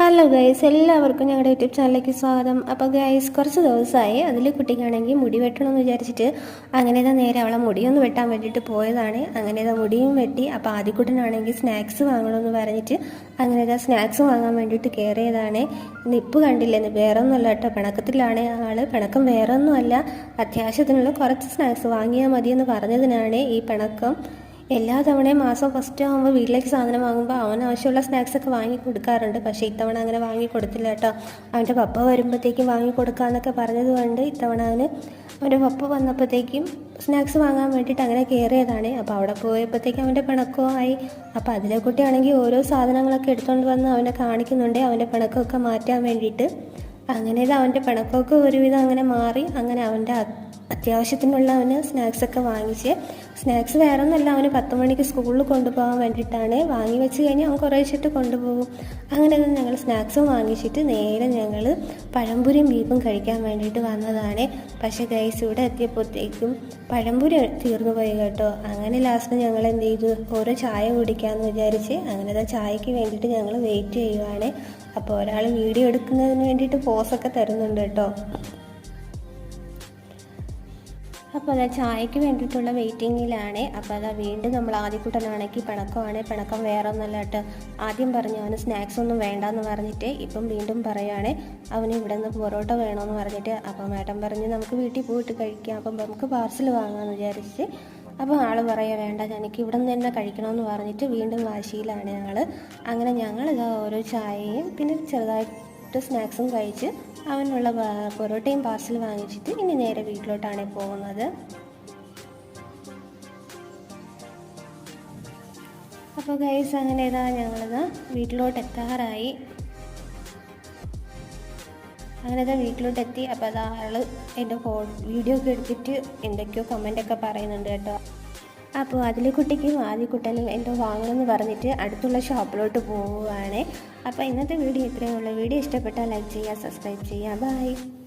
Hello guys എല്ലാവർക്കും ഞങ്ങളുടെ YouTube ചാനലിലേക്ക് സ്വാഗതം. അപ്പോൾ ഗൈസ് കുറച്ച് ദിവസമായി അതിൽ കുട്ടിക്കാണെങ്കിൽ മുടി വെട്ടണമെന്ന് വിചാരിച്ചിട്ട് അങ്ങനെ തന്നെ നേരെ അവളെ മുടിയൊന്ന് വെട്ടാൻ വേണ്ടിയിട്ട് പോയതാണ്. അങ്ങനെ തന്നെ മുടിയും വെട്ടി അപ്പോൾ ആദ്യക്കുട്ടനാണെങ്കിൽ സ്നാക്സ് വാങ്ങണമെന്ന് പറഞ്ഞിട്ട് അങ്ങനെ തന്നെ സ്നാക്സ് വാങ്ങാൻ വേണ്ടിയിട്ട് കയറിയതാണ്. നിപ്പ് കണ്ടില്ലെന്ന് വേറെ ഒന്നുമല്ല കേട്ടോ പിണക്കത്തിലാണ് ആൾ പിണക്കം വേറെ ഒന്നുമല്ല അത്യാവശ്യത്തിനുള്ള കുറച്ച് സ്നാക്സ് വാങ്ങിയാൽ മതിയെന്ന് പറഞ്ഞതിനാണ് ഈ പിണക്കം. എല്ലാ തവണയും മാസം ഫസ്റ്റ് ആകുമ്പോൾ വീട്ടിലേക്ക് സാധനം വാങ്ങുമ്പോൾ അവൻ ആവശ്യമുള്ള സ്നാക്സ് ഒക്കെ വാങ്ങി കൊടുക്കാറുണ്ട്. പക്ഷേ ഇത്തവണ അങ്ങനെ വാങ്ങി കൊടുത്തില്ല കേട്ടോ. അവന്റെ പപ്പ വരുമ്പോഴത്തേക്കും വാങ്ങി കൊടുക്കാമെന്നൊക്കെ പറഞ്ഞത് കൊണ്ട് ഇത്തവണ അവന് അവന്റെ പപ്പ വന്നപ്പോഴത്തേക്കും സ്നാക്സ് വാങ്ങാൻ വേണ്ടിയിട്ട് അങ്ങനെ കയറിയതാണ് അപ്പോൾ അവിടെ പോയപ്പോഴത്തേക്കും അവന്റെ പിണക്കവും ആയി. അപ്പോൾ അതിലെ കുട്ടിയാണെങ്കിൽ ഓരോ സാധനങ്ങളൊക്കെ എടുത്തുകൊണ്ട് വന്ന് അവനെ കാണിക്കുന്നുണ്ട്. അവന്റെ പിണക്കമൊക്കെ മാറ്റാൻ വേണ്ടിയിട്ട്. അങ്ങനെ ഇത് അവന്റെ പിണക്കമൊക്കെ ഒരുവിധം അങ്ങനെ മാറി. അങ്ങനെ അവന്റെ അത്യാവശ്യത്തിനുള്ള അവന് സ്നാക്സൊക്കെ വാങ്ങിച്ച് സ്നാക്സ് വേറെ ഒന്നല്ല അവന് പത്ത് മണിക്ക് സ്കൂളിൽ കൊണ്ടുപോകാൻ വേണ്ടിയിട്ടാണ്. വാങ്ങി വെച്ച് കഴിഞ്ഞാൽ അവൻ കുറേ വെച്ചിട്ട് കൊണ്ടുപോകും. അങ്ങനെ ഞങ്ങൾ സ്നാക്സും വാങ്ങിച്ചിട്ട് നേരെ ഞങ്ങൾ പഴംപുരിയും ബീഫും കഴിക്കാൻ വേണ്ടിയിട്ട് വന്നതാണ്. പക്ഷേ ഗൈസ് ഇവിടെ എത്തിയപ്പോഴത്തേക്കും പഴംപുരി തീർന്നു പോയി കേട്ടോ. അങ്ങനെ ലാസ്റ്റ് ഞങ്ങൾ എന്ത് ചെയ്തു? ഓരോ ചായ കുടിക്കാമെന്ന് വിചാരിച്ച് അങ്ങനെ ചായക്ക് വേണ്ടിയിട്ട് ഞങ്ങൾ വെയിറ്റ് ചെയ്യുവാണ്. അപ്പോൾ ഒരാൾ വീഡിയോ എടുക്കുന്നതിന് വേണ്ടിയിട്ട് പോസൊക്കെ തരുന്നുണ്ട് കേട്ടോ. അപ്പോൾ അതാ ചായക്ക് വേണ്ടിയിട്ടുള്ള വെയിറ്റിങ്ങിലാണ്. അപ്പോൾ അതാ വീണ്ടും നമ്മൾ ആദ്യക്കൂട്ടനാണെങ്കിൽ പിണക്കമാണ് പിണക്കം വേറെ ഒന്നല്ല കേട്ടോ. ആദ്യം പറഞ്ഞു അവന് സ്നാക്സ് ഒന്നും വേണ്ടെന്ന് പറഞ്ഞിട്ട് ഇപ്പം വീണ്ടും പറയുകയാണ് അവന് ഇവിടെ നിന്ന് പൊറോട്ട വേണമെന്ന് പറഞ്ഞിട്ട്. അപ്പം മേടം പറഞ്ഞു നമുക്ക് വീട്ടിൽ പോയിട്ട് കഴിക്കാം അപ്പം നമുക്ക് പാർസൽ വാങ്ങാമെന്ന് വിചാരിച്ച്. അപ്പോൾ ആൾ പറയുക വേണ്ട എനിക്ക് ഇവിടെ നിന്ന് തന്നെ കഴിക്കണമെന്ന് പറഞ്ഞിട്ട് വീണ്ടും വാശിയിലാണ് ഞങ്ങൾ അങ്ങനെ ഞങ്ങൾ ഓരോ ചായയും പിന്നെ ചെറുതായിട്ട് സ്നാക്സും കഴിച്ച് അവനുള്ള പൊറോട്ടയും പാർസൽ വാങ്ങിച്ചിട്ട് ഇനി നേരെ വീട്ടിലോട്ടാണ് പോകുന്നത്. അപ്പോൾ ഗൈസ് അങ്ങനെ ഇതാ ഞങ്ങളിതാ വീട്ടിലോട്ട് എത്താറായി അങ്ങനെ വീട്ടിലോട്ട് എത്തി അപ്പോൾ അതാ ആൾ എന്റെ ഫോ വീഡിയോ ഒക്കെ എടുത്തിട്ട് എന്തൊക്കെയോ കമന്റൊക്കെ പറയുന്നുണ്ട് കേട്ടോ. അപ്പോൾ അതിലെ കുട്ടിക്കും കുട്ടനിൽ എന്തോ വാങ്ങണമെന്ന് പറഞ്ഞിട്ട് അടുത്തുള്ള ഷോപ്പിലോട്ട് പോവുകയാണ്. അപ്പോൾ ഇന്നത്തെ വീഡിയോ ഇത്രയേ ഉള്ളൂ. വീഡിയോ ഇഷ്ടപ്പെട്ടാൽ ലൈക്ക് ചെയ്യുക സബ്സ്ക്രൈബ് ചെയ്യുക. ബൈ.